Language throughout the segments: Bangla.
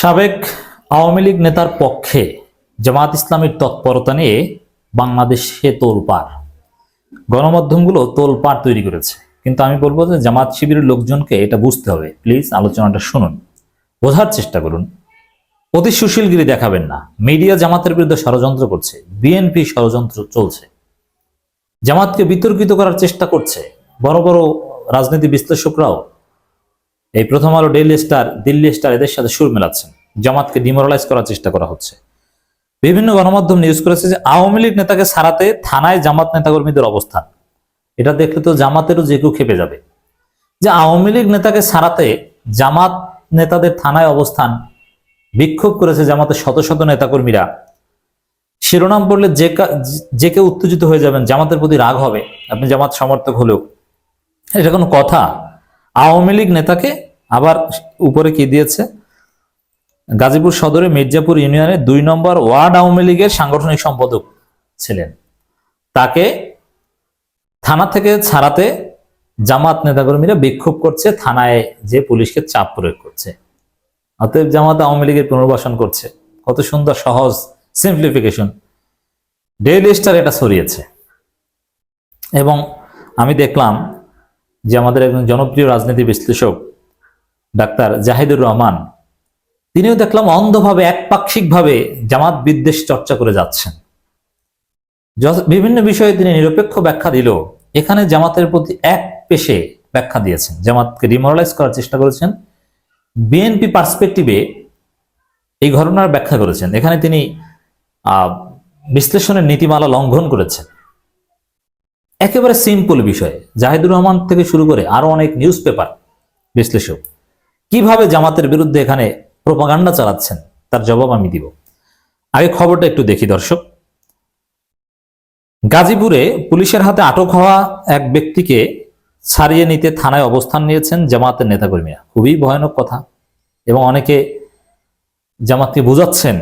সাবেক আওয়ামী লীগ নেতার পক্ষে জামাত ইসলামের তৎপরতা নিয়ে বাংলাদেশে তোলপাড়। গণমাধ্যমগুলো তোলপাড় তৈরি করেছে। কিন্তু আমি বলব যে জামাত শিবিরের লোকজনকে এটা বুঝতে হবে। প্লিজ, আলোচনাটা শুনুন। বোঝার চেষ্টা করুন। অতি সুশীলগিরি দেখাবেন না। মিডিয়া জামাতের বিরুদ্ধে ষড়যন্ত্র করছে। বিএনপি ষড়যন্ত্র চলছে। জামাতকে বিতর্কিত করার চেষ্টা করছে। বড় বড় রাজনীতি বিশ্লেষকরাও এই প্রথম আলো ডেইলি স্টার দিল্লি স্টার এদের সাথে সুর মেলাচ্ছেন। জামাতকে ডিমোরালাইজ করার চেষ্টা করা হচ্ছে। বিভিন্ন গণমাধ্যম নিউজ করেছে যে আওয়ামী লীগ নেতাকে সারাতে থানায় জামাত নেতাকর্মীদের অবস্থান। এটা দেখলে তো জামাতেরও যে কেউ খেপে যাবে। যে আওয়ামী লীগ নেতাকে সারাতে জামাত নেতাদের থানায় অবস্থান, বিক্ষোভ করেছে জামাতের শত শত নেতাকর্মীরা। শিরোনাম পড়লে যে যে কেউ উত্তেজিত হয়ে যাবেন, জামাতের প্রতি রাগ হবে। আপনি জামাত সমর্থক হলেও। এটা কোনো কথা। আওয়ামী লীগ নেতাকে আবার উপরে কি দিয়েছে? গাজীপুর সদরে মির্জাপুর ইউনিয়নের দুই নম্বর ওয়ার্ড আওয়ামী লীগের সাংগঠনিক সম্পাদক ছিলেন। তাকে থানা থেকে ছাড়াতে জামাত নেতাকর্মীরা বিক্ষোভ করছে, থানায় যে পুলিশকে চাপ প্রয়োগ করছে। অতএব জামাত আওয়ামী লীগের পুনর্বাসন করছে। কত সুন্দর, সহজ সিম্পলিফিকেশন ডেইলি স্টার এটা ছড়িয়েছে। এবং আমি দেখলাম যে আমাদের একজন জনপ্রিয় রাজনীতি বিশ্লেষক, ডাক্তার জাহিদুর রহমান, তিনিও দেখলাম অন্ধভাবে, একপাক্ষিকভাবে জামাত বিদ্বেষ চর্চা করে যাচ্ছেন। বিভিন্ন বিষয়ে তিনি নিরপেক্ষ ব্যাখ্যা দিলেও এখানে জামাতের প্রতি এক পেশে ব্যাখ্যা দিয়েছেন। জামাতকে ডিমোরালাইজ করার চেষ্টা করেছেন। বিএনপি পার্সপেক্টিভে এই ঘটনার ব্যাখ্যা করেছেন। এখানে তিনি বিশ্লেষণের নীতিমালা লঙ্ঘন করেছেন। একেবারে সিম্পল বিষয়। জাহিদুর রহমান থেকে শুরু করে আরও অনেক নিউজ পেপার বিশ্লেষক। কীভাবে জামাতের বিরুদ্ধে এখানে প্রোপাগান্ডা চালাচ্ছেন, তার জবাব আমি দিব। আগে খবরটা একটু দেখি দর্শক। গাজীপুরে পুলিশের হাতে আটক হওয়া এক ব্যক্তিকে ছাড়িয়ে নিতে থানায় অবস্থান নিয়েছেন জামাতের নেতাকর্মীরা। খুবই ভয়ানক কথা। এবং অনেকে জামাতকে বুঝাচ্ছেন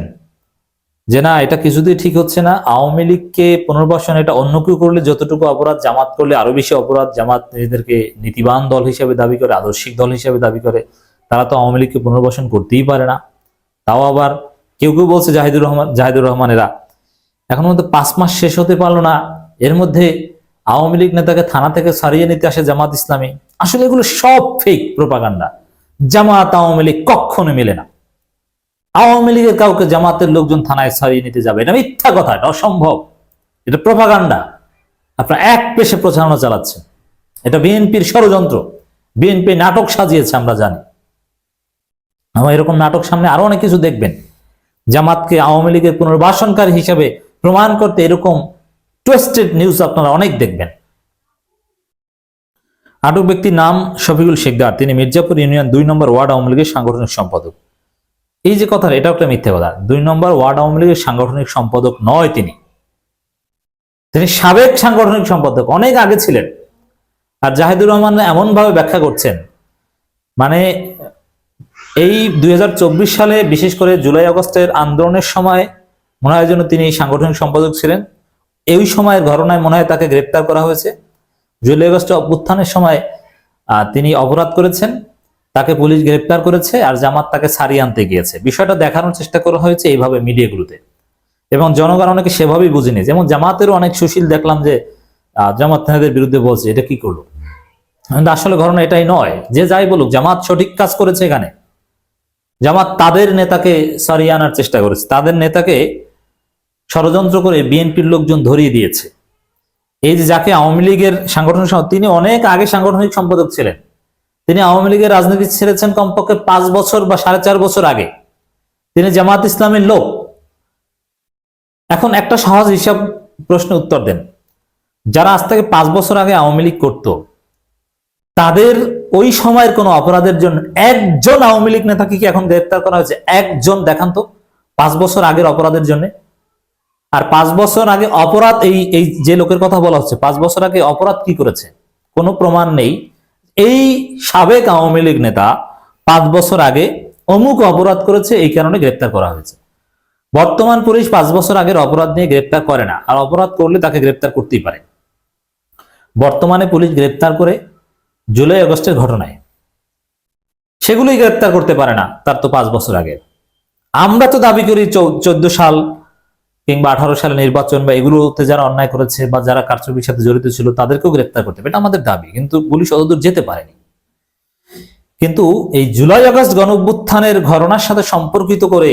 যে না, এটা কিছুতেই ঠিক হচ্ছে না। আওয়ামী লীগকে পুনর্বাসন এটা অন্য কেউ করলে যতটুকু অপরাধ, জামাত করলে আরও বেশি অপরাধ। জামাত নিজেদেরকে নীতিবান দল হিসেবে দাবি করে, আদর্শিক দল হিসেবে দাবি করে। তারা তো আওয়ামী লীগকে পুনর্বাসন করতেই পারে না। তাও আবার কেউ কেউ বলছে জাহিদুর রহমান জাহিদুর রহমানেরা। এখন মধ্যে পাঁচ মাস শেষ হতে পারল না। এর মধ্যে আওয়ামী লীগ নেতাকে থানা থেকে সারিয়ে নিতে আসে জামাত ইসলামী। আসলে এগুলো সব ফেক প্রোপাগান্ডা জামাত আওয়ামী লীগ কখনো মিলে না। আওয়ামী লীগের কাউকে জামাতের লোকজন থানায় সারিয়ে নিতে যাবে। এটা মিথ্যা কথা, এটা অসম্ভব। এটা প্রপাগান্ডা আপনারা এক পেশে প্রচারণা চালাচ্ছেন। এটা বিএনপির ষড়যন্ত্র। বিএনপি নাটক সাজিয়েছে, আমরা জানি। আমার এরকম নাটক সামনে আরও অনেক কিছু দেখবেন। জামাতকে আওয়ামী লীগের পুনর্বাসনকারী হিসাবে প্রমাণ করতে এরকম টুয়েস্টেড নিউজ আপনারা অনেক দেখবেন। আটক ব্যক্তির নাম শফিকুল শেখদার তিনি মির্জাপুর ইউনিয়ন দুই নম্বর ওয়ার্ড আওয়ামী লীগের সাংগঠনিক সম্পাদক। এই যে কথা এটাও একটা মিথ্যে কথা। দুই নম্বর, ওয়ার্ড আওয়ামী লীগের সাংগঠনিক সম্পাদক নয় তিনি। তিনি সাবেক সাংগঠনিক সম্পাদক, অনেক আগে ছিলেন। আর জাহিদুর রহমান এমন ভাবে ব্যাখ্যা করছেন মানে এই দুই হাজার চব্বিশ সালে, বিশেষ করে জুলাই আগস্টের আন্দোলনের সময়, মনে হয় যেন তিনি সাংগঠনিক সম্পাদক ছিলেন। এই সময়ের ঘটনায় মনে হয় তাকে গ্রেপ্তার করা হয়েছে। জুলাই আগস্টের অভ্যুত্থানের সময় তিনি অপরাধ করেছেন। তাকে পুলিশ গ্রেপ্তার করেছে আর জামাত তাকে ছাড়িয়ে আনতে গিয়েছে। বিষয়টা দেখানোর চেষ্টা করা হয়েছে এইভাবে মিডিয়াগুলোতে। এবং জনগণ অনেকে সেভাবেই বুঝিনি। যেমন জামাতেরও অনেক সুশীল দেখলাম যে জামাত নেতাদের বিরুদ্ধে বলছে, এটা কি করল? কিন্তু আসলে ঘটনা এটাই নয়। যে যাই বলুক, জামাত সঠিক কাজ করেছে এখানে। জামাত তাদের নেতাকে সরিয়ে আনার চেষ্টা করেছে। তাদের নেতাকে ষড়যন্ত্র করে বিএনপির লোকজন ধরিয়ে দিয়েছে। এই যে যাকে আওয়ামী লীগের সাংগঠনিক তিনি অনেক আগে সাংগঠনিক সম্পাদক ছিলেন। তিনি আওয়ামী লীগের রাজনীতি ছেড়েছেন কমপক্ষে পাঁচ বছর বা সাড়ে চার বছর আগে। তিনি জামাত ইসলামের লোক। এখন একটা সহজ হিসাব প্রশ্ন উত্তর দেন। যারা আজ থেকে পাঁচ বছর আগে আওয়ামী লীগ করত, তাদের ওই সময়ের কোনো অপরাধের জন্য একজন আওয়ামী লীগ নেতাকে কি এখন গ্রেপ্তার করা হয়েছে? একজন, দেখান তো, পাঁচ বছর আগের অপরাধের জন্য। আর পাঁচ বছর আগে অপরাধ, এই এই যে লোকের কথা বলা হচ্ছে, পাঁচ বছর আগে অপরাধ কি করেছে? কোনো প্রমাণ নেই। এই সাবেক আওয়ামী লীগ নেতা পাঁচ বছর আগে অমুক অপরাধ করেছে, এই কারণে গ্রেপ্তার করা হয়েছে। বর্তমান পুলিশ পাঁচ বছর আগের অপরাধ নিয়ে গ্রেপ্তার করে না, আর অপরাধ করলে তাকে গ্রেপ্তার করতেই পারে। বর্তমানে পুলিশ গ্রেপ্তার করে জুলাই আগস্টের ঘটনায়। সেগুলোই গ্রেপ্তার করতে পারে না, তার তো পাঁচ বছর আগে। আমরা তো দাবি করি চোদ্দ সাল কিংবা আঠারো সালে নির্বাচন বা এগুলোতে যারা অন্যায় করেছে বা যারা কারচুপির সাথে জড়িত ছিল, তাদেরকেও গ্রেপ্তার করতে হবে। এটা আমাদের দাবি, কিন্তু পুলিশ অতদূর যেতে পারেনি। কিন্তু এই জুলাই আগস্ট গণ ঘটনার সাথে সম্পর্কিত করে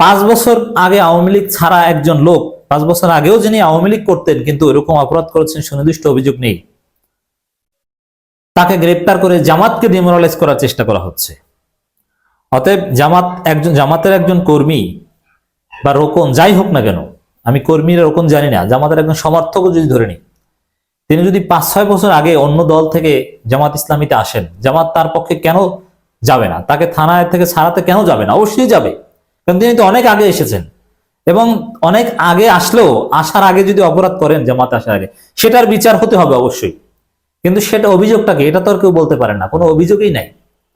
পাঁচ বছর আগে আওয়ামী লীগ ছাড়া একজন লোক, পাঁচ বছর আগেও যিনি আওয়ামী লীগ করতেন, কিন্তু এরকম অপরাধ করেছেন, সুনির্দিষ্ট অভিযোগ নেই। তাকে গ্রেপ্তার করে জামাতকে ডিমোরালাইজ করার চেষ্টা করা হচ্ছে। অতএব জামাত একজন, জামাতের একজন কর্মী বা রোকন, যাই হোক না কেন, আমি কর্মীর রোকন জানি না, জামাতের একজন সমর্থক যদি ধরে নিই, তিনি যদি পাঁচ, ছয় বছর আগে অন্য দল থেকে জামাত ইসলামীতে আসেন, জামাত তার পক্ষে কেন যাবে না? তাকে থানায় থেকে ছাড়াতে কেন যাবে না? অবশ্যই যাবে, কারণ তিনি তো অনেক আগে এসেছেন। এবং অনেক আগে আসলেও আসার আগে যদি অপরাধ করেন জামাত আসার আগে, সেটার বিচার হতে হবে অবশ্যই। কিন্তু সেটা অভিযোগটাকে এটা তো আর কেউ বলতে পারেন না, কোনো অভিযোগই নাই।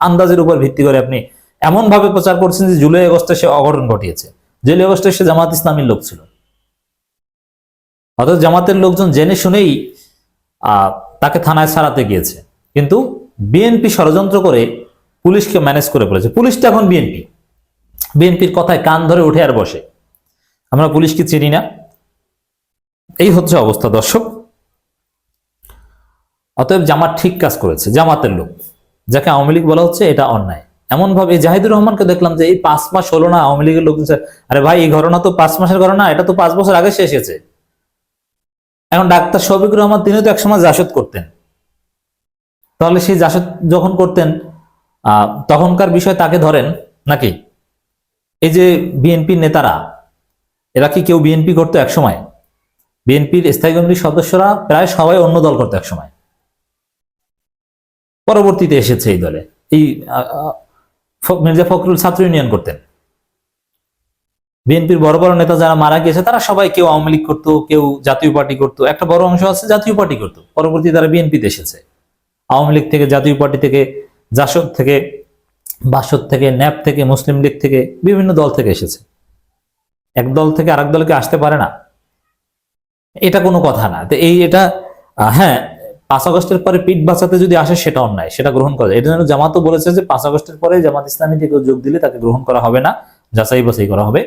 আন্দাজের উপর ভিত্তি করে আপনি এমন ভাবে প্রচার করছেন যে জুলাই আগস্টে সে অঘটন ঘটিয়েছে। জুলাই আগস্টে সে জামাত ইসলামীর লোক ছিল। অর্থাৎ জামাতের লোকজন জেনে শুনেই তাকে থানায় ছাড়াতে গিয়েছে। কিন্তু বিএনপি ষড়যন্ত্র করে পুলিশকে ম্যানেজ করে বলেছে পুলিশটা এখন বিএনপি। বিএনপির কথায় কান ধরে উঠে আর বসে। আমরা পুলিশকে চিনি না। এই হচ্ছে অবস্থা দর্শক। অতএব জামাত ঠিক কাজ করেছে, জামাতের লোক। যাকে আওয়ামী লীগ বলা হচ্ছে এটা অন্যায়। এমন ভাবে জাহিদুর রহমানকে দেখলাম যে এই পাঁচ মাস হলো না, আওয়ামী লীগের লোক আরে ভাই, এই ঘটনা তো পাঁচ মাসের ঘটনা, এটা তো পাঁচ বছর আগে শেষ হয়েছে এখন ডাক্তার শফিকুর রহমান তিনি তো একসময় জাসদ করতেন। তাহলে সেই জাসদ যখন করতেন তখনকার বিষয় তাকে ধরেন নাকি? এই যে বিএনপির নেতারা, এরা কি কেউ বিএনপি করতো একসময়? বিএনপির স্থায়ী কমিটির সদস্যরা প্রায় সবাই অন্য দল করতো একসময়। পরবর্তীতে এসেছে এই দলে। এই মির্জা ফখরুল ছাত্র ইউনিয়ন করতেন। বিএনপির বড় বড় নেতা যারা মারা গিয়েছে, তারা সবাই কেউ আওয়ামী লীগ করতো, কেউ জাতীয় পার্টি করতো। একটা বড় অংশ আছে, জাতীয় পার্টি করতো। পরবর্তী তারা বিএনপিতে এসেছে। আওয়ামী লীগ থেকে জাতীয় পার্টি থেকে, জাসদ থেকে, বাসদ থেকে, ন্যাপ থেকে, মুসলিম লীগ থেকে বিভিন্ন দল থেকে এসেছে। এক দল থেকে আরেক দলকে আসতে পারে না। এটা কোনো কথা না। তো এই এটা হ্যাঁ পাঁচ আগস্টের পরে পিঠ বাঁচাতে যদি আসে, সেটা অন্যায়। সেটা গ্রহণ করা যায়। এটা জন্য জামাতও বলেছে যে পাঁচ আগস্টের পরে জামাত ইসলামীতে কেউ যোগ দিলে তাকে গ্রহণ করা হবে না, যাচাই বাছাই করা হবে।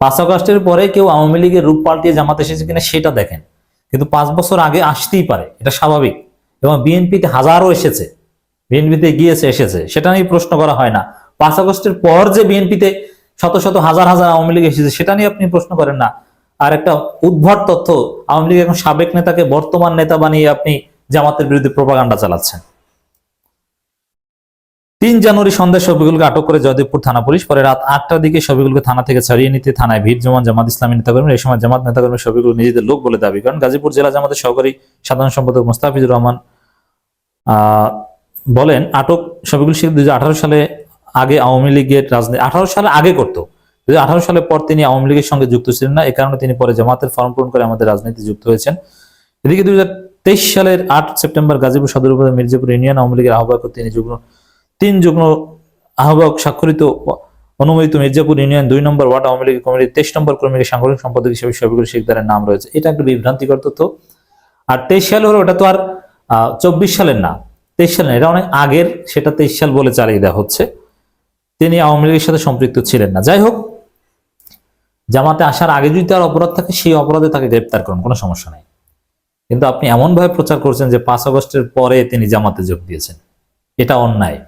পাঁচ আগস্টের পরে কেউ আওয়ামী লীগের রূপ পাল্টিয়ে জামাত এসেছে কিনা, সেটা দেখেন। কিন্তু পাঁচ বছর আগে আসতেই পারে, এটা স্বাভাবিক। এবং বিএনপিতে হাজারও এসেছে, বিএনপিতে গিয়েছে, এসেছে, সেটা নিয়ে প্রশ্ন করা হয় না। পাঁচ আগস্টের পর যে বিএনপিতে শত শত হাজার হাজার আওয়ামী লীগ এসেছে, সেটা নিয়ে আপনি প্রশ্ন করেন না। আর একটা উদ্ভট তথ্য আওয়ামী লীগ এখন সাবেক নেতাকে বর্তমান নেতা বানিয়ে আপনি জামাতের বিরুদ্ধে প্রপাগান্ডা চালাচ্ছেন। তিন জানুয়ারি সন্ধ্যায় শফিকুলকে আটক করে জয়দেবপুর থানা পুলিশ, পরে রাত আটটার দিকে শফিকুলকে থানা থেকে ছাড়িয়ে নিতে থানায় ভিড় জমান জামাত ইসলামী নেতাকর্মী। এই সময় জামাত নেতাকর্মী শফিকুল নিজেদের লোক বলে দাবি করেন। গাজীপুর জেলা জামাতের সহকারী সাধারণ সম্পাদক মোস্তাফিজুর রহমান বলেন, আটক শফিকুল শেখ দুই সালে আগে আওয়ামী লীগের রাজনীতি আঠারো সালে আগে করতো। আঠারো সালের পর তিনি আওয়ামী লীগের সঙ্গে যুক্ত ছিলেন না। এ কারণে তিনি পরে জামাতের ফর্ম পূরণ করে আমাদের রাজনীতি যুক্ত হয়েছেন। এদিকে দুই তেইশ সালের আট সেপ্টেম্বর গাজীপুর সদর উপজেলা মির্জাপুর ইউনিয়ন আওয়ামী লীগের আহ্বায়ক তিনি যুগ্ম তিন যুগ্ম আহ্বায়ক স্বাক্ষরিত অনুমোদিত মির্জাপুর ইউনিয়ন দুই নম্বর ওয়ার্ড আওয়ামী লীগ কমিটির তেইশ নম্বর কর্মীর সাংগঠনিক সম্পাদক হিসেবে শফিকুল শেখদারের নাম রয়েছে। এটা একটা বিভ্রান্তিকর তথ্য। আর তেইশ সাল হলো ওটা তো আর চব্বিশ সালের না তেইশ সালের না, এটা অনেক আগের সেটা তেইশ সাল বলে চালিয়ে দেওয়া হচ্ছে। তিনি আওয়ামী লীগের সাথে সম্পৃক্ত ছিলেন না। যাই হোক জামাতে আসার আগে যদি তার অপরাধ থাকে, সেই অপরাধে তাকে গ্রেপ্তার করুন, কোনো সমস্যা নেই। কিন্তু আপনি এমন ভাবে প্রচার করছেন যে পাঁচ আগস্টের পরে তিনি জামাতে যোগ দিয়েছেন। এটা অন্যায়।